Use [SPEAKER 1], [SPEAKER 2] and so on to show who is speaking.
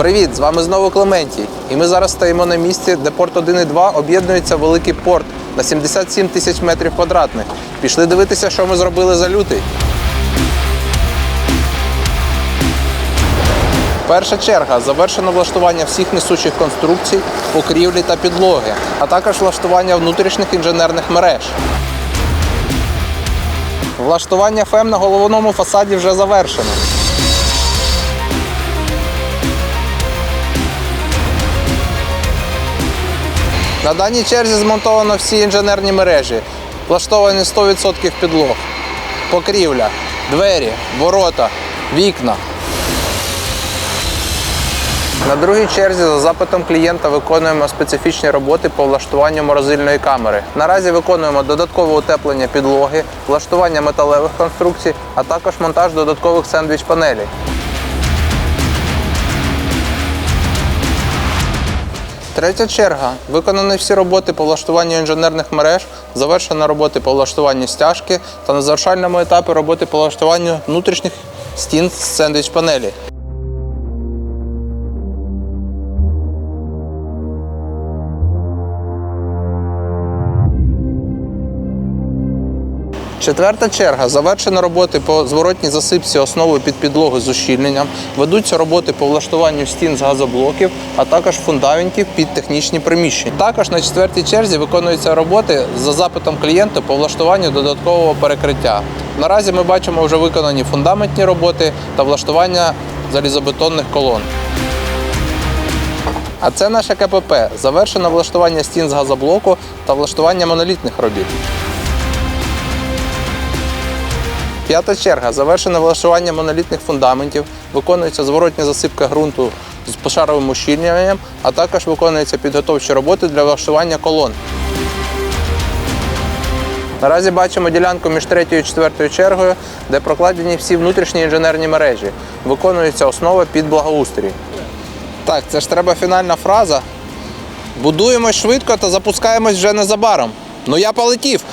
[SPEAKER 1] Привіт, з вами знову Клементій. І ми зараз стоїмо на місці, де порт 1 і 2 об'єднується великий порт на 77 тисяч метрів квадратних. Пішли дивитися, що ми зробили за лютий. Перша черга завершено влаштування всіх несучих конструкцій, покрівлі та підлоги, а також влаштування внутрішніх інженерних мереж. Влаштування ФЕМ на головному фасаді вже завершено. На даній черзі змонтовано всі інженерні мережі, влаштовані 100% підлог, покрівля, двері, ворота, вікна. На другій черзі за запитом клієнта виконуємо специфічні роботи по влаштуванню морозильної камери. Наразі виконуємо додаткове утеплення підлоги, влаштування металевих конструкцій, а також монтаж додаткових сендвіч-панелей. Третя черга. Виконані всі роботи по влаштуванню інженерних мереж, завершено роботи по влаштуванню стяжки та на завершальному етапі роботи по влаштуванню внутрішніх стін сендвіч-панелі. Четверта черга. Завершено роботи по зворотній засипці основи під підлогу з ущільненням. Ведуться роботи по влаштуванню стін з газоблоків, а також фундаментів під технічні приміщення. Також на четвертій черзі виконуються роботи за запитом клієнта по влаштуванню додаткового перекриття. Наразі ми бачимо вже виконані фундаментні роботи та влаштування залізобетонних колон. А це наше КПП. Завершено влаштування стін з газоблоку та влаштування монолітних робіт. П'ята черга. Завершено влаштування монолітних фундаментів, виконується зворотня засипка ґрунту з пошаровим ущільненням, а також виконуються підготовчі роботи для влаштування колон. Наразі бачимо ділянку між третьою і четвертою чергою, де прокладені всі внутрішні інженерні мережі. Виконується основа під благоустрій. Так, це ж треба фінальна фраза. Будуємось швидко та запускаємось вже незабаром. Ну я полетів.